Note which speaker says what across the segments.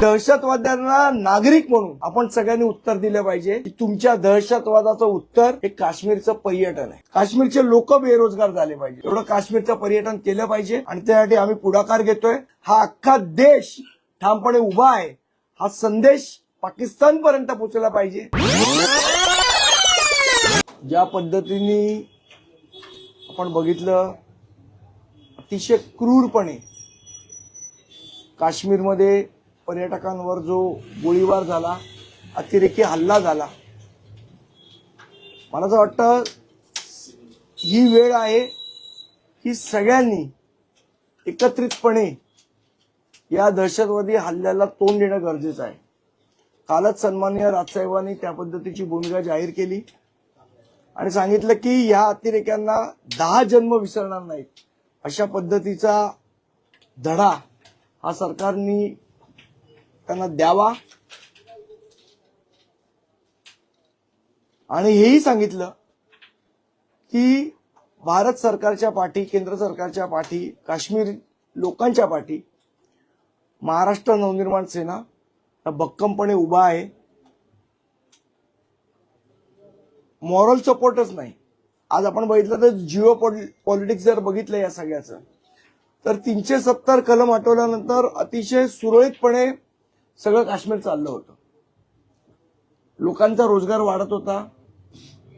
Speaker 1: दहशतवाद्यांना नागरिक म्हणून आपण सगळ्यांनी उत्तर दिलं पाहिजे की तुमच्या दहशतवादाचं उत्तर हे काश्मीरचं पर्यटन आहे. काश्मीरचे लोक बेरोजगार झाले पाहिजे. एवढं काश्मीरचं पर्यटन केलं पाहिजे आणि त्यासाठी आम्ही पुढाकार घेतोय. हा अख्खा देश ठामपणे उभा आहे. हा संदेश पाकिस्तान पर्यंत पोहोचला पाहिजे. ज्या पद्धतीने आपण बघितलं अतिशय क्रूरपणे काश्मीरमध्ये पर्यटकांवर जो गोळीबार झाला अतिरेकी हल्ला झाला मला असं वाटतं ही वेळ आहे की सगळ्यांनी एकत्रितपणे या दहशतवादी हल्ल्याला तोंड देणं गरजेचं आहे. कालच सन्माननीय राजसाहेबांनी त्या पद्धतीची भूमिका जाहीर केली आणि सांगितलं की या अतिरेक्यांना दहा जन्म विसरणार नाहीत. अशा पद्धतीचा धडा हा सरकारनी त्यांना द्यावा. आणि हेही सांगितलं की भारत सरकारच्या पाठी केंद्र सरकारच्या पाठी काश्मीर लोकांच्या पाठी महाराष्ट्र नवनिर्माण सेना भक्कमपणे उभा आहे. मॉरल सपोर्टच नाही. आज आपण बघितलं तर जिओ पॉलिटिक्स जर बघितलं या सगळ्याचं तर तीनशे सत्तर कलम हटवल्यानंतर अतिशय सुरळीतपणे सगळं काश्मीर चाललं होतं. लोकांचा रोजगार वाढत होता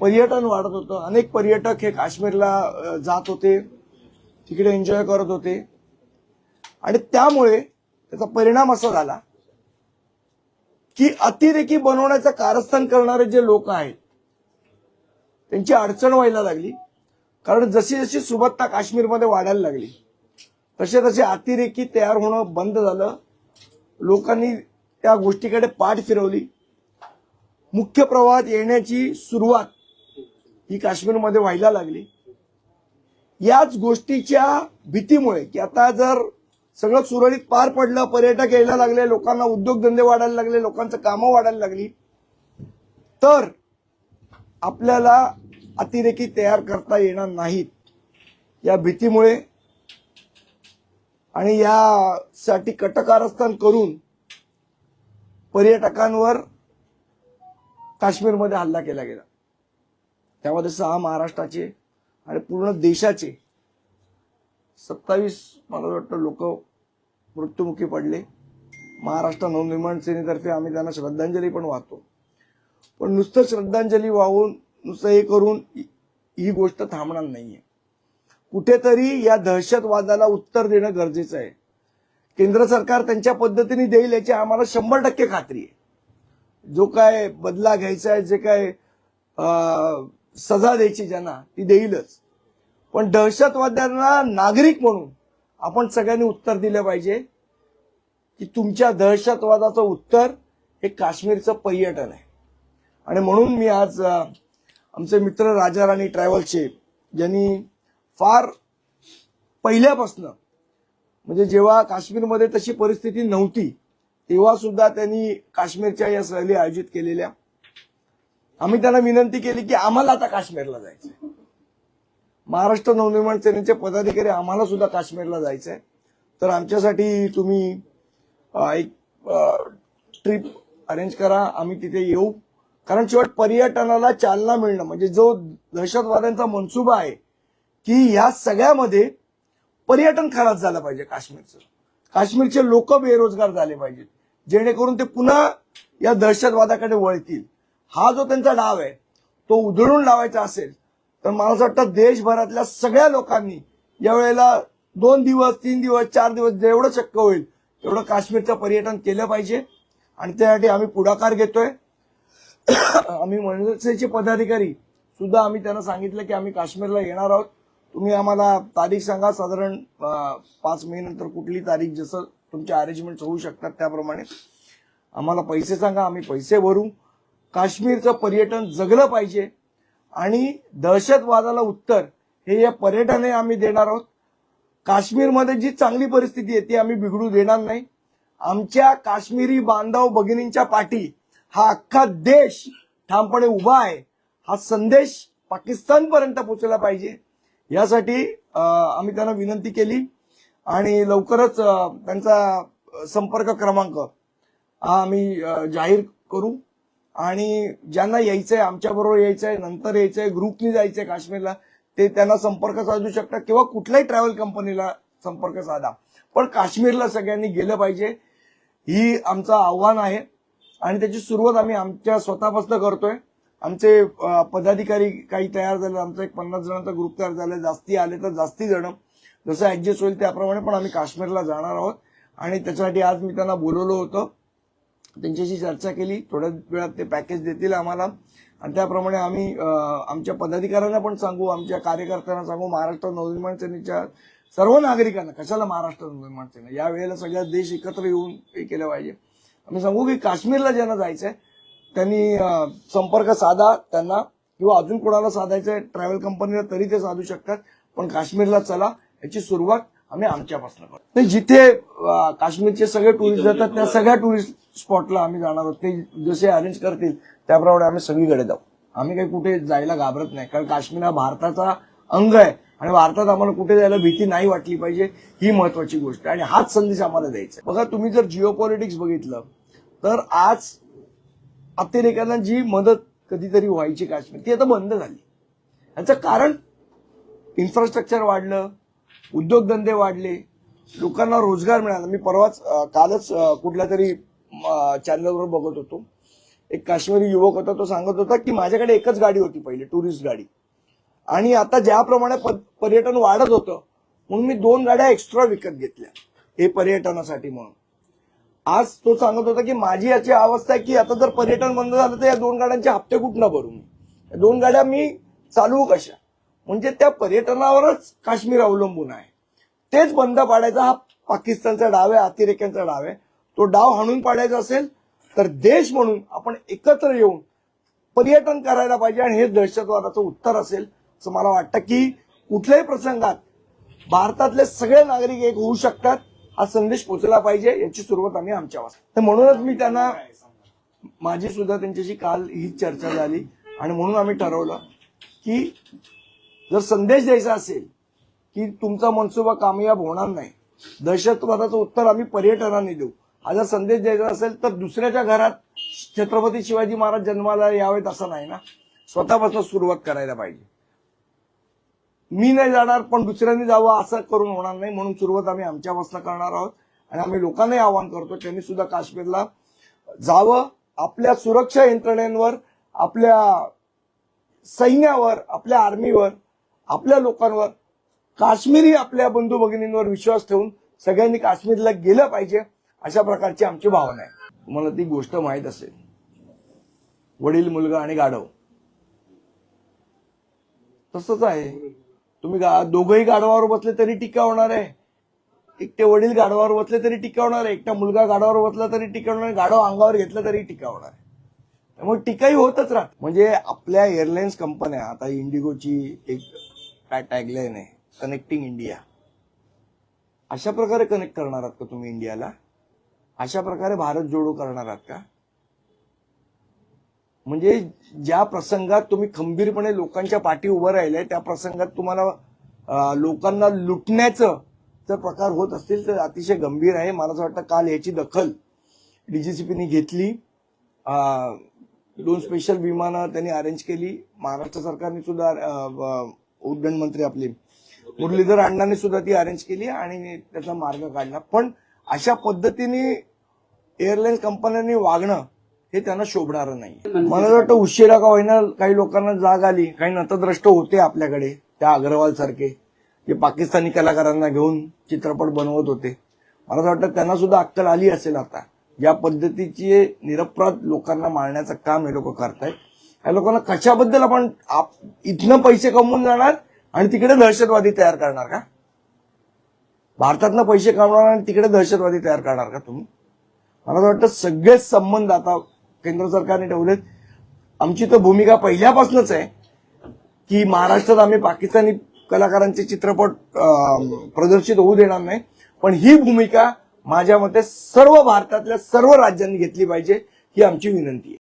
Speaker 1: पर्यटन वाढत होतं. अनेक पर्यटक हे काश्मीरला जात होते तिकडे एन्जॉय करत होते. आणि त्यामुळे त्याचा परिणाम असा झाला की अतिरेकी बनवण्याचं कारस्थान करणारे जे लोक आहेत त्यांची अडचण व्हायला लागली. कारण जशी जशी सुबत्ता काश्मीरमध्ये वाढायला लागली तसे तसे अतिरेकी तयार होणं बंद झालं. लोकांनी त्या गोष्टीकडे पाठ फिरवली. मुख्य प्रवाहात येण्याची सुरुवात ही काश्मीरमध्ये व्हायला लागली. याच गोष्टीच्या भीतीमुळे की आता जर सगळं सुरळीत पार पडलं पर्यटक यायला लागले लोकांना उद्योगधंदे वाढायला लागले लोकांचं कामं वाढायला लागली तर आपल्याला अतिरेकी तयार करता येणार नाहीत. या भीतीमुळे आणि यासाठी कटकारस्थान करून पर्यटकांवर काश्मीरमध्ये हल्ला केला गेला. त्यामध्ये सहा महाराष्ट्राचे आणि पूर्ण देशाचे सत्तावीस मला वाटतं लोक मृत्युमुखी पडले. महाराष्ट्र नवनिर्माण सेनेतर्फे आम्ही त्यांना श्रद्धांजली पण वाहतो. पण नुसतं श्रद्धांजली वाहून नुसतं हे करून ही- गोष्ट थांबणार नाहीये. कुठेतरी या दहशतवादाला उत्तर देणं गरजेचं आहे. केंद्र सरकार त्यांच्या पद्धतीने देईल याची आम्हाला शंभर टक्के खात्री आहे. जो काय बदला घ्यायचा आहे जे काय सजा द्यायची ज्यांना ती देईलच. पण दहशतवाद्यांना नागरिक म्हणून आपण सगळ्यांनी उत्तर दिलं पाहिजे की तुमच्या दहशतवादाचं उत्तर हे काश्मीरचं पर्यटन आहे. आणि म्हणून मी आज आमचे मित्र राजा राणी ट्रॅव्हल्सचे ज्यांनी फार पहिल्यापासनं. म्हणजे जेव्हा काश्मीरमध्ये तशी परिस्थिती नव्हती तेव्हा सुद्धा त्यांनी काश्मीरच्या या सहली आयोजित केलेल्या. आम्ही त्यांना विनंती केली की आम्हाला आता काश्मीरला जायचंय. महाराष्ट्र नवनिर्माण सेनेचे पदाधिकारी आम्हाला सुद्धा काश्मीरला जायचंय. तर आमच्यासाठी तुम्ही एक ट्रिप अरेंज करा आम्ही तिथे येऊ. कारण शेवट पर्यटनाला चालना मिळणं म्हणजे जो दहशतवाद्यांचा मनसुबा आहे की ह्या सगळ्यामध्ये पर्यटन खराब झालं पाहिजे काश्मीरचं. काश्मीरचे लोक बेरोजगार झाले पाहिजेत. जेणेकरून ते पुन्हा या दहशतवादाकडे वळतील. हा जो त्यांचा डाव आहे तो उधळून लावायचा असेल तर मला असं वाटतं देशभरातल्या सगळ्या लोकांनी यावेळेला दोन दिवस तीन दिवस चार दिवस जेवढं शक्य होईल तेवढं काश्मीरचं पर्यटन केलं पाहिजे. आणि त्यासाठी आम्ही पुढाकार घेतोय. आम्ही मनसेचे पदाधिकारी सुद्धा आम्ही त्यांना सांगितलं की आम्ही काश्मीरला येणार आहोत. तुम्ही आम्हाला तारीख सांगा. साधारण पाच मे नंतर कुठली तारीख जसं तुमच्या अरेंजमेंट होऊ शकतात त्याप्रमाणे. आम्हाला पैसे सांगा. आम्ही पैसे भरू. काश्मीरचं पर्यटन जगलं पाहिजे. आणि दहशतवादाला उत्तर हे या पर्यटने आम्ही देणार आहोत. काश्मीरमध्ये जी चांगली परिस्थिती आहे ती आम्ही बिघडू देणार नाही. आमच्या काश्मीरी बांधव भगिनींच्या पाठी हा अख्खा देश ठामपणे उभा आहे. हा संदेश पाकिस्तानपर्यंत पोचला पाहिजे. यासाठी आम्ही त्यांना विनंती केली आणि लवकरच त्यांचा संपर्क क्रमांक हा आम्ही जाहीर करू. आणि ज्यांना यायचंय आमच्याबरोबर यायचंय नंतर यायचंय ग्रुपनी जायचंय काश्मीरला ते त्यांना संपर्क साधू शकतात किंवा कुठल्याही ट्रॅव्हल कंपनीला संपर्क साधा. पण काश्मीरला सगळ्यांनी गेलं पाहिजे ही आमचं आव्हान आहे. आणि त्याची सुरुवात आम्ही आमच्या स्वतःपासून करतोय. आमचे पदाधिकारी काही तयार झाले आमचा एक पन्नास जणांचा ग्रुप तयार झाला जास्ती आले तर जास्ती जण. जसं ऍडजस्ट होईल त्याप्रमाणे पण आम्ही काश्मीरला जाणार आहोत. आणि त्याच्यासाठी आज मी त्यांना बोलवलं होतं. त्यांच्याशी चर्चा केली. थोड्या वेळात ते पॅकेज देतील आम्हाला. आणि त्याप्रमाणे आम्ही आमच्या पदाधिकाऱ्यांना पण सांगू आमच्या कार्यकर्त्यांना सांगू महाराष्ट्र नवनिर्माण सेनेच्या सर्व नागरिकांना कशाला महाराष्ट्र नवनिर्माण सेना? या वेळेला सगळ्या देश एकत्र येऊन हे केलं पाहिजे. आम्ही सांगू की काश्मीरला ज्यांना जायचं आहे त्यांनी संपर्क साधा त्यांना किंवा अजून कोणाला साधायचंय ट्रॅव्हल कंपनीला तरी ते साधू शकतात. पण काश्मीरला चला याची सुरुवात आम्ही आमच्यापासून करतो. नाही, जिथे काश्मीरचे सगळे टुरिस्ट जातात त्या सगळ्या टुरिस्ट स्पॉटला आम्ही जाणार आहोत. ते जसे अरेंज करतील त्याप्रमाणे आम्ही सगळीकडे जाऊ. आम्ही काही कुठे जायला घाबरत नाही कारण काश्मीर हा भारताचा अंग आहे. आणि भारतात आम्हाला कुठे जायला भीती नाही वाटली पाहिजे ही महत्वाची गोष्ट आहे. आणि हाच संदेश आम्हाला द्यायचा आहे. बघा तुम्ही जर जिओ पॉलिटिक्स बघितलं तर आज अतिरेक्यांना जी मदत कधीतरी व्हायची काश्मीर ती आता बंद झाली. याचं कारण इन्फ्रास्ट्रक्चर वाढलं उद्योगधंदे वाढले लोकांना रोजगार मिळाला. मी परवाच कालच कुठल्या तरी चॅनलवर बघत होतो. एक काश्मीरी युवक होता तो सांगत होता की माझ्याकडे एकच गाडी होती पहिले टुरिस्ट गाडी. आणि आता ज्याप्रमाणे पर्यटन वाढत होतं म्हणून मी दोन गाड्या एक्स्ट्रा विकत घेतल्या. हे पर्यटनासाठी म्हणून. आज तो सांगत होता की माझी याची अवस्था आहे की आता जर पर्यटन बंद झालं तर या दोन गाड्यांचे हप्ते कुठनं भरू मी? या दोन गाड्या मी चालवू कशा? म्हणजे त्या पर्यटनावरच काश्मीर अवलंबून आहे. तेच बंद पाडायचा हा पाकिस्तानचा डाव आहे अतिरेक्यांचा डाव आहे. तो डाव हाणून पाडायचा असेल तर देश म्हणून आपण एकत्र येऊन पर्यटन करायला पाहिजे आणि हे दहशतवादाचं उत्तर असेल असं मला वाटतं की कुठल्याही प्रसंगात भारतातले सगळे नागरिक एक होऊ शकतात. हा संदेश पोचला पाहिजे याची सुरुवात आम्ही आमच्या तर म्हणूनच मी त्यांना माझी सुद्धा त्यांच्याशी काल ही चर्चा झाली आणि म्हणून आम्ही ठरवलं की जर संदेश द्यायचा असेल की तुमचा मनसुबा कामयाब होणार नाही दहशतवादाचं उत्तर आम्ही पर्यटनाने देऊ. हा जर संदेश द्यायचा असेल तर दुसऱ्याच्या घरात छत्रपती शिवाजी महाराज जन्माला यावेत असं नाही ना? स्वतःपासून सुरुवात करायला पाहिजे. मी नाही जाणार पण दुसऱ्यांनी जावं असं करून होणार नाही म्हणून सुरुवात आम्ही आमच्यापासून करणार आहोत. आणि आम्ही लोकांनाही आवाहन करतो त्यांनी सुद्धा काश्मीरला जावं. आपल्या सुरक्षा यंत्रणेवर आपल्या सैन्यावर आपल्या आर्मीवर आपल्या लोकांवर काश्मीरी आपल्या बंधू भगिनींवर विश्वास ठेवून सगळ्यांनी काश्मीरला गेलं पाहिजे अशा प्रकारची आमची भावना आहे. तुम्हाला ती गोष्ट माहीत असेल. वडील मुलगा आणि गाढव. तसंच आहे. तुम्ही गा- दोघंही गाढवावर बसले तरी टीका होणार आहे. एकटे वडील गाढवावर बसले तरी टीका होणार आहे. एकटा मुलगा गाढवावर बसला तरी टीका होणार आहे. गाढव अंगावर घेतलं तरी टीका होणार आहे. त्यामुळे टीकाही होतच राहत. म्हणजे आपल्या एअरलाईन्स कंपन्या आता इंडिगोची एक काय टॅगलाईन आहे? कनेक्टिंग इंडिया अशा प्रकारे कनेक्ट करणार आहात का तुम्ही इंडियाला अशा प्रकारे भारत जोडो करणार आहात का? म्हणजे ज्या प्रसंगात तुम्ही खंबीरपणे लोकांच्या पाठी उभं राहिलंय त्या प्रसंगात तुम्हाला लोकांना लुटण्याचं जर प्रकार होत असतील तर अतिशय गंभीर आहे. मला असं वाटतं काल याची दखल डीजीसीपीने घेतली. दोन स्पेशल विमानं त्यांनी अरेंज केली. महाराष्ट्र सरकारने सुद्धा उड्डाण मंत्री आपले मुरलीधर अण्णांनी सुद्धा ती अरेंज केली आणि त्याचा मार्ग काढला. पण अशा पद्धतीने एअरलाईन्स कंपन्यांनी वागणं हे त्यांना शोभणारं नाही. मला वाटतं उशिरा का होईना काही लोकांना जाग आली काही नतद्रष्ट होते आपल्याकडे त्या अग्रवाल सारखे जे पाकिस्तानी कलाकारांना घेऊन चित्रपट बनवत होते. मला असं वाटतं त्यांना सुद्धा अक्कल आली असेल आता. ज्या पद्धतीचे निरपराध लोकांना मारण्याचं काम हे लोक करतायत. या लोकांना कशाबद्दल आपण आप- इथनं पैसे कमवून जाणार आणि तिकडे दहशतवादी तयार करणार का? भारतातनं पैसे कमवणार आणि तिकडे दहशतवादी तयार करणार का तुम्ही? मला असं वाटतं सगळेच संबंध आता केंद्र सरकारने ठेवलेत. आमची तर भूमिका पहिल्यापासूनच आहे की महाराष्ट्रात आम्ही पाकिस्तानी कलाकारांचे चित्रपट प्रदर्शित होऊ देणार नाही. पण ही भूमिका माझ्या मते सर्व भारतातल्या सर्व राज्यांनी घेतली पाहिजे ही आमची विनंती आहे.